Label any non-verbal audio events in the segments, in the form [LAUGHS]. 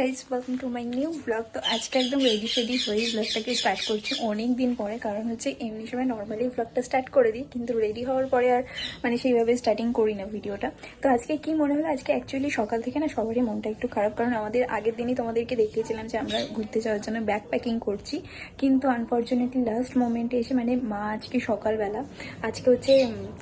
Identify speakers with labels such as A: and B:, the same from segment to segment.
A: Guys welcome to my new blog তো আজকে একদম রেডি ফেডি হয়ে ব্লগটাকে স্টার্ট করছি অনেক দিন পরে, কারণ হচ্ছে এমনি সময় নর্মালি ব্লগটা স্টার্ট করে দিই, কিন্তু রেডি হওয়ার পরে আর মানে সেইভাবে স্টার্টিং করি না ভিডিওটা। তো আজকে কি মনে হলো? আজকে অ্যাকচুয়ালি সকাল থেকে না সবারই মনটা একটু খারাপ, কারণ আমাদের আগের দিনই তোমাদেরকে দেখিয়েছিলাম যে আমরা ঘুরতে যাওয়ার জন্য ব্যাগ প্যাকিং করছি, কিন্তু আনফর্চুনেটলি লাস্ট মোমেন্টে এসে মানে মা আজকে সকালবেলা, আজকে হচ্ছে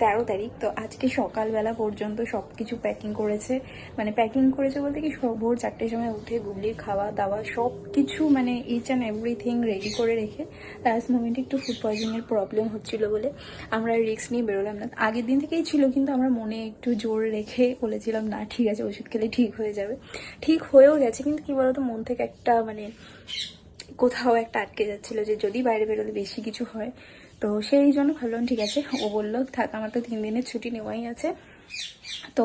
A: তেরো তারিখ, তো আজকে সকালবেলা পর্যন্ত সব কিছু প্যাকিং করেছে। মানে প্যাকিং করেছে বলতে কি, ভোর চারটের সময় উঠে গুলির খাওয়া দাওয়া সব কিছু মানে ইচ অ্যান্ড এভরিথিং রেডি করে রেখে লাস্ট মোমেন্টে একটু ফুড পয়জনের প্রবলেম হচ্ছিল বলে আমরা রিস্ক নিয়ে বেরোলাম না। আগের দিন থেকেই ছিল কিন্তু আমরা মনে একটু জোর রেখে বলেছিলাম, না, ঠিক আছে, ওষুধ খেলে ঠিক হয়ে যাবে। ঠিক হয়েও গেছে কিন্তু কি বলতো, মন থেকে একটা মানে কোথাও একটা আটকে যাচ্ছিল যে যদি বাইরে বেরোলে বেশি কিছু হয়। তো সেই জন্য ভাবলাম, ঠিক আছে। ও বলল, থাক, আমার তো তিন দিনের ছুটি নেওয়াই আছে। তো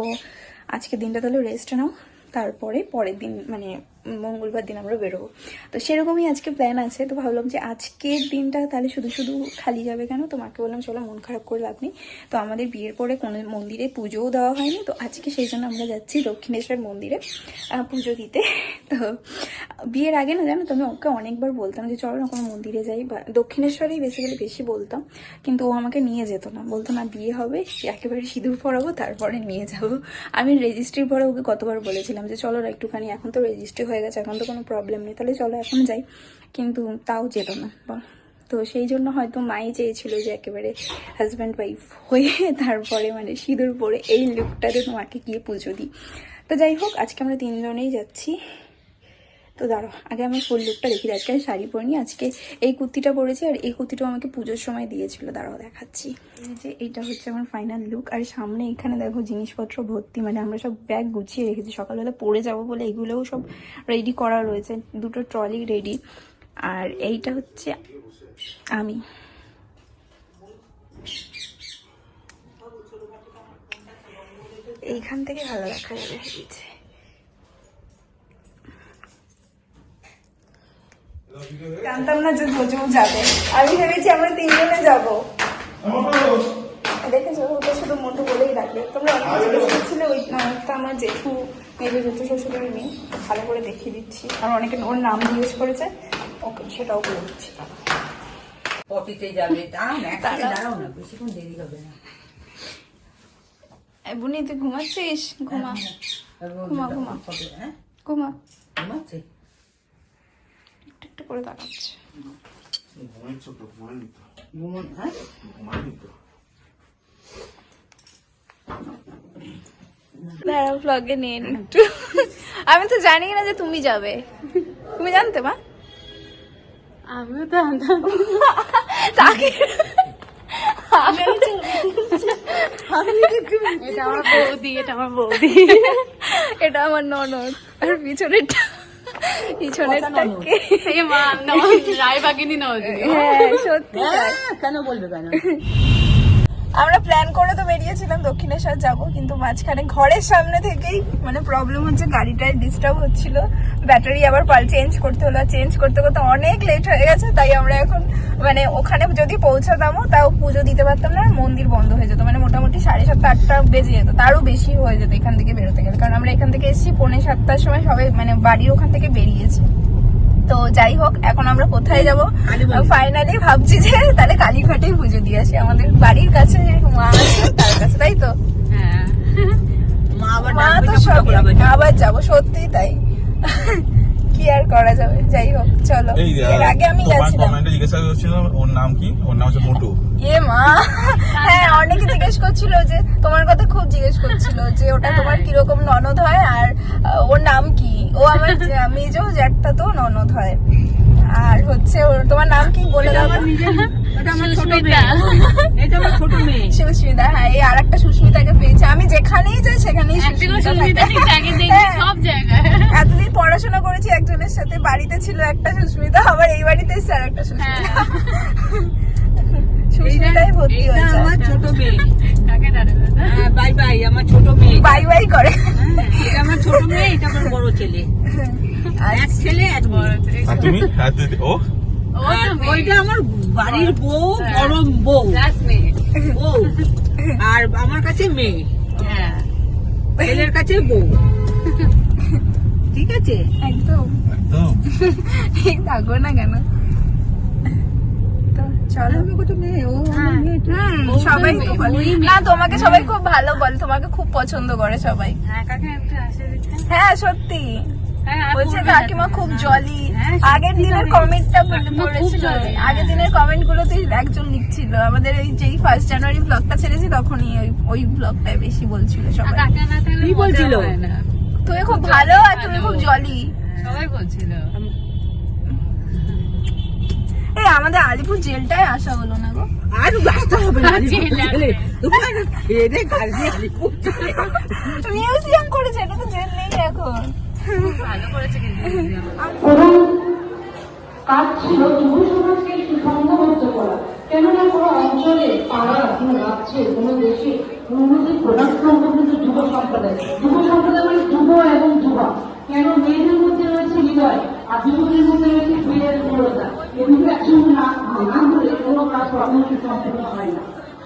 A: আজকে দিনটা তাহলে রেস্ট নাও। তারপরে পরের দিন মানে মঙ্গলবার দিন আমরা বেরোবো। তো সেরকমই আজকে প্ল্যান আছে। তো ভাবলাম যে আজকের দিনটা তাহলে শুধু শুধু খালি যাবে কেন? তো মাকে বললাম, চলো মন খারাপ করে লাভ নেই। তো আমাদের বিয়ের পরে কোনো মন্দিরে পুজোও দেওয়া হয়নি। তো আজকে সেই জন্য আমরা যাচ্ছি দক্ষিণেশ্বর মন্দিরে পুজো দিতে। তো বিয়ের আগে না জানো, তো আমি ওকে অনেকবার বলতাম যে, চলো না কোনো মন্দিরে যাই। বা দক্ষিণেশ্বরেই বেসিক্যালি বেশি বলতাম। কিন্তু ও আমাকে নিয়ে যেত না। বলতো, না, বিয়ে হবে একেবারে সিঁদুর পরাবো, তারপরে নিয়ে যাব। আমি রেজিস্ট্রির পরে ওকে কতবার বলেছিলাম যে, চলো না, একটুখানি, এখন তো রেজিস্ট্রি হয়ে গেছে, এখন তো কোনো প্রবলেম নেই। তাহলে চলো, এখন যাই। কিন্তু তাও যেত না তো সেই জন্য হয়তো মাই চেয়েছিল যে একেবারে হাজব্যান্ড ওয়াইফ হয়ে [LAUGHS] তারপরে মানে সিঁদুর পরে এই লুকটাতে তোমাকে গিয়ে পুজো দিই। তো যাই হোক, আজকে আমরা তিনজনেই যাচ্ছি। তো দাঁড়ো, আগে আমি ফুল লুকটা দেখি আজকে আমি শাড়ি পরিনি, আজকে এই কুর্তিটা পরেছি আর এই কুর্তিটাও আমাকে পুজোর সময় দিয়েছিল। দাঁড়াও, দেখাচ্ছি। যে এইটা হচ্ছে আমার ফাইনাল লুক আর সামনে এখানে দেখো জিনিসপত্র ভর্তি মানে আমরা সব ব্যাগ গুছিয়ে রেখেছি। সকালবেলা পরে যাব বলে এগুলোও সব রেডি করা রয়েছে, দুটো ট্রলি রেডি আর এইটা হচ্ছে আমি। এইখান থেকে ভালো দেখা যাবে। জানতাম না যে দুজন যাবে। আমি ভেবেছি আমরা তিনজনে যাব। দেখেছ ওটা শুধু মোটু বলেই ডাকে তোমরা অনেক জিজ্ঞেস করছিলে ওই নামটা আমার জেঠু জেঠু শ্বশুরের মেয়ে ভালো করে দেখিয়ে দিচ্ছি। আর অনেকে ওর নাম জিজ্ঞেস করেছে ওকে সেটাও বলে দিচ্ছি।
B: পটিতে যাবে। দাঁড়াও না বেশিক্ষণ দেরি হবে না।
A: বুনি তুই ঘুমাচ্ছিস? ঘুমা। ঘুমা, ঘুমা।
B: হবে, হ্যাঁ?
A: ঘুমা।
B: ঘুমাচ্ছে?
A: একটু একটু করে তাকাচ্ছে দাঁড়াও নিয়ে একটু। আমি তো জানি না যে তুমি যাবে। তুমি জানতে মা?
C: আমিও তো জানতাম।
A: তাকে।
C: এটা আমার বৌদি এটা আমার বৌদি।
A: এটা আমার ননদ। আর পিছনেরটা [LAUGHS] পিছনেরটাকে
C: এই মা রায় বাগিনী নদী [LAUGHS]
A: হ্যাঁ সত্যি
B: হ্যাঁ, কেন বলবে কেন? [LAUGHS]
A: আমরা প্ল্যান করে তো বেরিয়েছিলাম দক্ষিণেশ্বর যাব, কিন্তু মাঝখানে ঘরের সামনে থেকেই মানে প্রবলেম হচ্ছে, গাড়িটায় ডিস্টার্ব হচ্ছিল। ব্যাটারি আবার পাল চেঞ্জ করতে হলো চেঞ্জ করতে করতে অনেক লেট হয়ে গেছে, তাই আমরা এখন মানে ওখানে যদি পৌঁছাতামও তাও পুজো দিতে পারতাম না মন্দির বন্ধ হয়ে যেত। মানে মোটামুটি সাড়ে সাতটা, আটটা বেজে যেত, তারও বেশি হয়ে যেত এখান থেকে বেরোতে গেলে। কারণ আমরা এখান থেকে এসেছি, পৌনে সাতটার সময় সবাই মানে বাড়ির ওখান থেকে বেরিয়েছে। তো যাই হোক এখন আমরা কোথায় যাব? ফাইনালি ভাবছি যে তাহলে কালীঘাটেই পুজো দিয়ে আসি। আমাদের বাড়ির কাছে মা আছে তার কাছে তাই তো?
C: হ্যাঁ।
B: মা আবার
A: মা তো সব
B: আবার যাব
A: সত্যি তাই। করা যাবে। যাই হোক চলো। এর আগে আমি গেছিলাম।
D: কমেন্টে জিজ্ঞাসা করছিলাম ওর নাম কি? ওর নাম হচ্ছে মোটু।
A: এ মা। হ্যাঁ অনেকে জিজ্ঞেস করছিল যে তোমার কথা খুব জিজ্ঞেস করছিল যে ওটা তোমার কীরকম ননদ হয় আর ওর নাম কি? ও আমার যে- মেজো জ্যাঠটা তো ননদ হয়। আর হচ্ছে ওর তোমার নাম কি বলে দাও?
B: এটা আমার ছোট মেয়ে। এটা আমার ছোট মেয়ে
A: সুস্মিতা হ্যাঁ এই আর একটা সুস্মিতাকে পেয়েছে আমি যেখানেই যাই সেখানেই
C: একটা করে
A: সুস্মিতা
C: সুস্মিতা
A: থাকে।
C: ঠিক জায়গায় দেখি
A: হ্যাঁ।
C: সব জায়গায়
A: এতদিন পড়াশোনা করেছি একজনের সাথে বাড়িতে ছিল একটা সুস্মিতা আবার এই বাড়িতে এসছে আর একটা সুস্মিতা। সুস্মিতাই ভর্তি হয়েছে।
B: আমার ছোট মেয়ে। হ্যাঁ বাই বাই আমার ছোট মেয়ে।
A: বাই বাই করে।
B: হ্যাঁ, এটা আমার ছোট মেয়ে এটা আমার বড় ছেলে। এক ছেলে এক
D: তুমি? ও?
B: ওইটা আমার বাড়ির বউ গরম বউ।
C: ক্লাসমেট
B: বউ। আর আমার কাছে মেয়ে।
C: হ্যাঁ।
B: ছেলের কাছে বউ। ঠিক আছে?
A: একদম।
D: একদম। [LAUGHS]
A: ঠিক থাকব না কেন?
C: হ্যাঁ।
A: তোমাকে সবাই খুব ভালো বলে তোমাকে খুব পছন্দ করে সবাই।
C: হ্যাঁ
A: হ্যাঁ সত্যি।
C: হ্যাঁ
A: বলছে কাকিমা খুব জলি আগের দিনের কমেন্টটা পড়েছিল। আগের দিনের কমেন্ট একজন লিখছিল আমাদের এই যেই ফার্স্ট জানুয়ারি ব্লগটা ছেড়েছি তখনই ওই ওই ব্লগটাই বেশি বলছিল সবাই।
B: কি বলছিল?
C: হয়।
A: তুমি খুব ভালো আর তুমি খুব জলি
C: সবাই বলছিল।
A: এই আমাদের আলিপুর জেলটায় আসা হলো না গো।
B: আর আসতে হবে না আলিপুর
A: মিউজিয়াম করেছে এটা তো জেল নেই এখন।
C: ভালো করেছে কিন্তু
E: কাজ ছিল যুব সমাজকে একটু করা। কেননা কোনো অঞ্চলে পাড়া কোনো রাজ্যে কোনো দেশে উন্নতির প্রধান সম্পদ কিন্তু যুব সম্প্রদায়। যুব সম্প্রদায় মানে যুব এবং যুবা। কেন মেয়েদের মধ্যে রয়েছে হৃদয়, আর যুবকের মধ্যে রয়েছে ক্রিয়ার দৃঢ়তা। এগুলো একসঙ্গে না না হলে কোনো কাজ কর্মসূচি সম্পূর্ণ হয় না।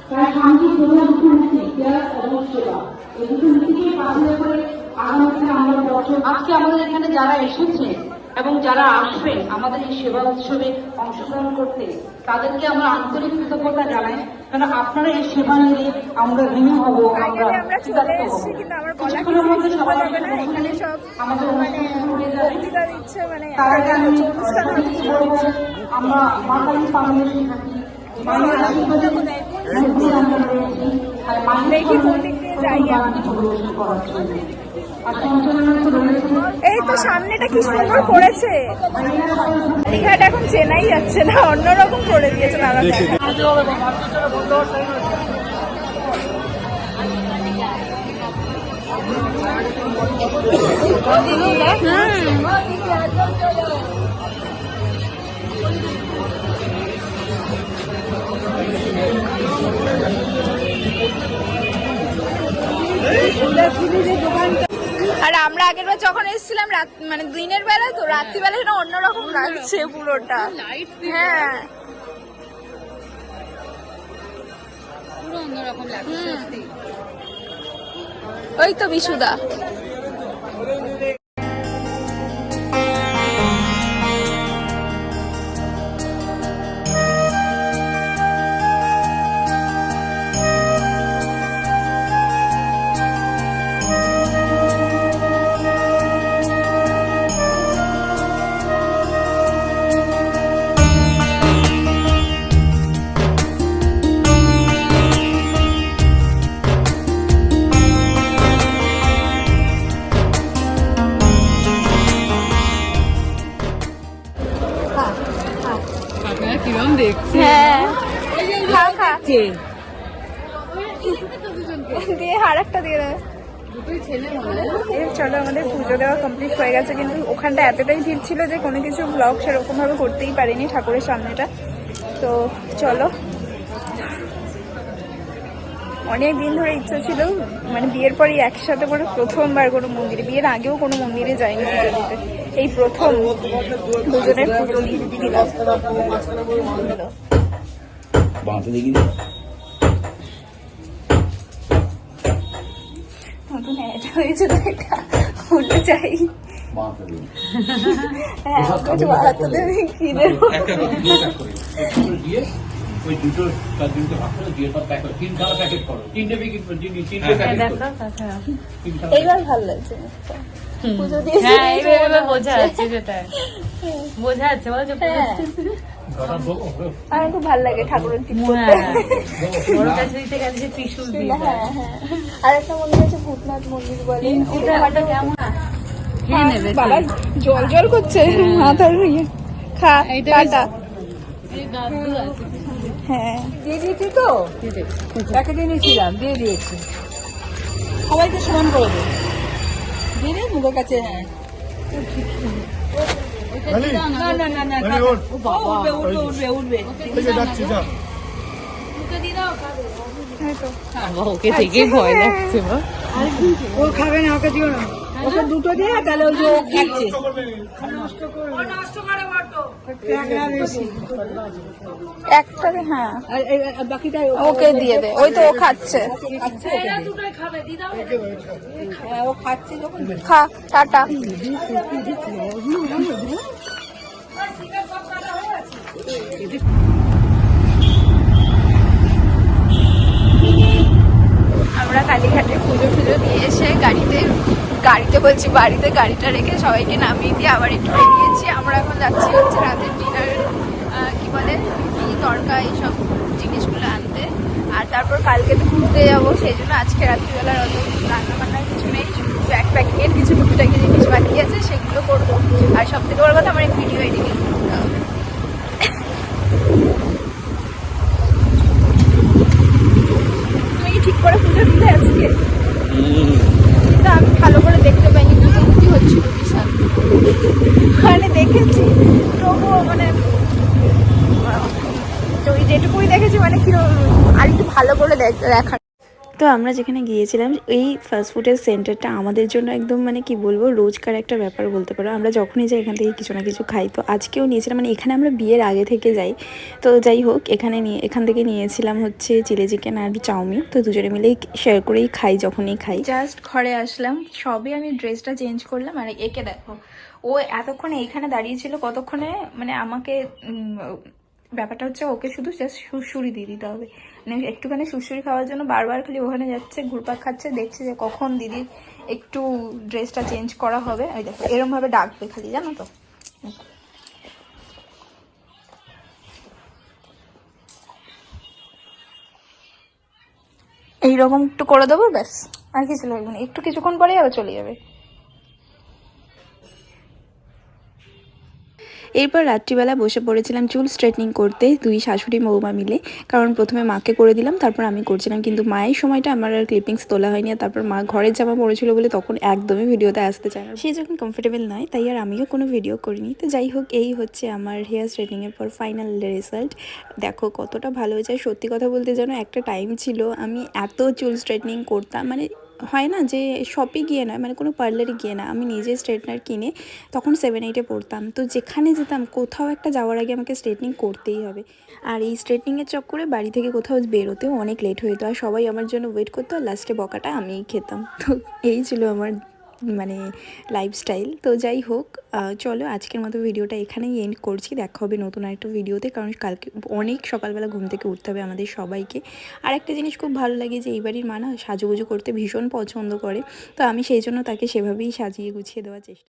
E: তাই শান্তি প্রধান নীতি ত্যাগ এবং এই দুটো নীতিকে কাজে করে আগামীতে আমরা বছর আজকে আমাদের এখানে যারা এসেছে এবং যারা আসবেন আমাদের এই সেবা উৎসবে অংশগ্রহণ করতে তাদেরকে আমরা আন্তরিক কৃতজ্ঞতা জানাই কারণ আপনারা এই সেবা নিলে আমরা ঋণী হব আমরা কিছুক্ষণের মধ্যে সবাই আমাদের
A: মানে
E: অনুষ্ঠান শুরু হয়ে যাবে
A: বক্তৃতা দিচ্ছে মানে
E: তার আগে আমি বলব, আমরা মা কালী ফাউন্ডেশন থাকি মায়ের আশীর্বাদে আমরা রয়েছি আর মায়ের পরিবেশন করার জন্য
A: এই তো সামনেটা কি সুন্দর করেছে দীঘাটা এখন চেনাই যাচ্ছে না অন্যরকম করে দিয়েছে নানা আর আমরা আগের বার যখন এসেছিলাম রাত মানে দিনের বেলা তো রাত্রিবেলা যেন অন্যরকম লাগছে পুরোটা। হ্যাঁ।
C: পুরো অন্যরকম লাগছে
A: ওই তো বিশুদা।
B: কে?
A: দিয়ে আর একটা দিয়ে চলো আমাদের পুজো দেওয়া কমপ্লিট হয়ে গেছে, কিন্তু ওখানটা এতটাই ভিড় ছিল যে কোনো কিছু ব্লগ সেরকম ভাবে করতেই পারিনি ঠাকুরের সামনেটা। তো চলো। অনেক দিন ধরে ইচ্ছা ছিল মানে বিয়ের পরে একসাথে করে প্রথমবার কোনো মন্দিরে, বিয়ের আগেও কোনো মন্দিরে যাইনি পুজো দিতে এই প্রথম দুজনের পুজো দিয়ে দিলাম নতুন অ্যাড হয়েছে তো এটা ওটা চাই হ্যাঁ কিছু বাড়াতে দেবে কি দেবো?
D: একটা করে দুটো করে
F: দিয়ে ওই দুটো তার দুটো ভাগ করে দিয়ে সব প্যাক তিন খানা প্যাকেট করো। তিনটে প্যাকেট তিনটে তিনটে প্যাকেট করো।
C: কাকা
F: তিন খানা
A: এইবার ভালো লাগছে পুজো দিয়ে
C: এইভাবে বোঝা যাচ্ছে বোঝা যাচ্ছে বলো যে
A: আমার খুব ভালো লাগে ঠাকুরের টিপ
C: হ্যাঁ। বড় কাছে দিতে গেলে যে ত্রিশুল দিয়ে
A: হ্যাঁ হ্যাঁ। আর একটা মন্দির আছে ভূতনাথ মন্দির বলে।
C: ওটা কেমন?
A: বাবা জল জল করছে। মাথার ইয়ে খা
C: আছে।
A: হ্যাঁ।
B: দিয়ে দিয়েছি তো? প্যাকেটে নিয়েছিলাম দিয়ে দিয়েছি। সবাইকে সমান করে দেবে দিয়ে মুখের কাছে। হ্যাঁ। না না না না না ও বাবা উঠবে উঠবে উঠবে উঠবে
A: এই তো।
C: ওকে থেকে ভয় লাগছে বা
B: ও খাবে না ওকে দিও না ওকে দুটো দিয়ে তাহলে ওই যে খাচ্ছে।
A: একটা হ্যাঁ।
B: বাকিটা
A: ওকে দিয়ে দে ওই তো ও খাচ্ছে।
B: হ্যাঁ, ও খাচ্ছে যখন।
A: খা টাটা। আমরা কালীঘাটে পুজো টুজো দিয়ে এসে গাড়িতে গাড়িতে বলছি বাড়িতে গাড়িটা রেখে সবাইকে নামিয়ে দিয়ে আবার একটু বেরিয়েছি। আমরা এখন যাচ্ছি হচ্ছে রাতের ডিনার কি বলে, রুটি, তরকা, এইসব জিনিসগুলো আনতে। আর তারপর কালকে তো ঘুরতে যাব, সেই জন্য আজকে রাত্রিবেলার অত রান্নাবান্নার কিছু নেই। ব্যাগ প্যাকিংয়ের কিছু টুকিটাকি জিনিস বাকি আছে, সেগুলো করব। আর সব থেকে বড় কথা, আমার ভিডিও এডিটিং করতে হবে তুমি কি ঠিক করে পুজো দিতে আজকে কিন্তু আমি ভালো করে দেখতে পাইনি কি হচ্ছিল বিশাল। মানে দেখেছি, তবুও মানে তো যেটুকুই দেখেছি মানে কি আর একটু ভালো করে দেখ- দেখার তো আমরা যেখানে গিয়েছিলাম, এই ফাস্টফুডের সেন্টারটা আমাদের জন্য একদম মানে কি বলব রোজকার একটা ব্যাপার বলতে পারো। আমরা যখনই যাই এখান থেকে কিছু না কিছু খাই, তো আজকেও নিয়েছিলাম মানে এখানে আমরা বিয়ের আগে থেকে যাই। তো যাই হোক, এখানে নিয়ে, এখান থেকে নিয়েছিলাম হচ্ছে চিলি চিকেন আর চাউমিন। তো দুজনে মিলেই শেয়ার করেই খাই, যখনই খাই। জাস্ট ঘরে আসলাম সবে আমি ড্রেসটা চেঞ্জ করলাম আর একে দেখো, ও এতক্ষণে এইখানে দাঁড়িয়েছিল কতক্ষণে? মানে আমাকে ব্যাপারটা হচ্ছে ওকে শুধু জাস্ট সুড়সুড়ি দিয়ে দিতে হবে। মানে একটুখানি সুড়সুড়ি খাওয়ার জন্য বারবার খালি ওখানে যাচ্ছে, ঘুরপাক খাচ্ছে, দেখছে যে কখন দিদির একটু ড্রেসটা চেঞ্জ করা হবে। ওই দেখো, এরমভাবে ডাকবে খালি, জানো তো? এইরকম একটু করে দেবো, ব্যাস। আর কিছু লাগবে না। একটু কিছুক্ষণ পরেই আবার চলে যাবে। এরপর রাত্রিবেলা বসে পড়েছিলাম চুল স্ট্রেটনিং করতে দুই শাশুড়ি মৌমা মিলে। কারণ প্রথমে মাকে করে দিলাম, তারপর আমি করছিলাম। কিন্তু মায়ের সময়টা আমার আর ক্লিপিংস তোলা হয়নি আর তারপর মা ঘরের জামা পড়েছিল বলে তখন একদমই ভিডিওতে আসতে চায় না। সে যখন কমফোর্টেবল নয়, তাই আর আমিও কোনো ভিডিও করিনি। তো যাই হোক, এই হচ্ছে আমার হেয়ার স্ট্রেটনিংয়ের পর ফাইনাল রেজাল্ট দেখো কতটা ভালো হয়েছে। সত্যি কথা বলতে যেন একটা টাইম ছিল, আমি এত চুল স্ট্রেটনিং করতাম মানে হয় না যে শপে গিয়ে নয় মানে কোনো পার্লারে গিয়ে না, আমি নিজে স্ট্রেটনার কিনে তখন সেভেন এইটে পড়তাম। তো যেখানে যেতাম, কোথাও একটা যাওয়ার আগে আমাকে স্ট্রেটনিং করতেই হবে। আর এই স্ট্রেটনিংয়ের চক্করে বাড়ি থেকে কোথাও বেরোতেও অনেক লেট হয়ে যেত। আর সবাই আমার জন্য ওয়েট করতো, আর লাস্টে বকাটা আমিই খেতাম। তো এই ছিল আমার মানে লাইফস্টাইল তো যাই হোক চলো আজকের মতো ভিডিওটা এখানেই এন্ড করছি। দেখা হবে নতুন আরেকটা ভিডিওতে কারণ কালকে অনেক সকালবেলা ঘুম থেকে উঠতে হবে আমাদের সবাইকে। আর একটা জিনিস খুব ভালো লাগে যে, এই মানা সাজুগুজু করতে ভীষণ পছন্দ করে। তো আমি সেই জন্য তাকে সেভাবেই সাজিয়ে গুছিয়ে দেওয়ার চেষ্টা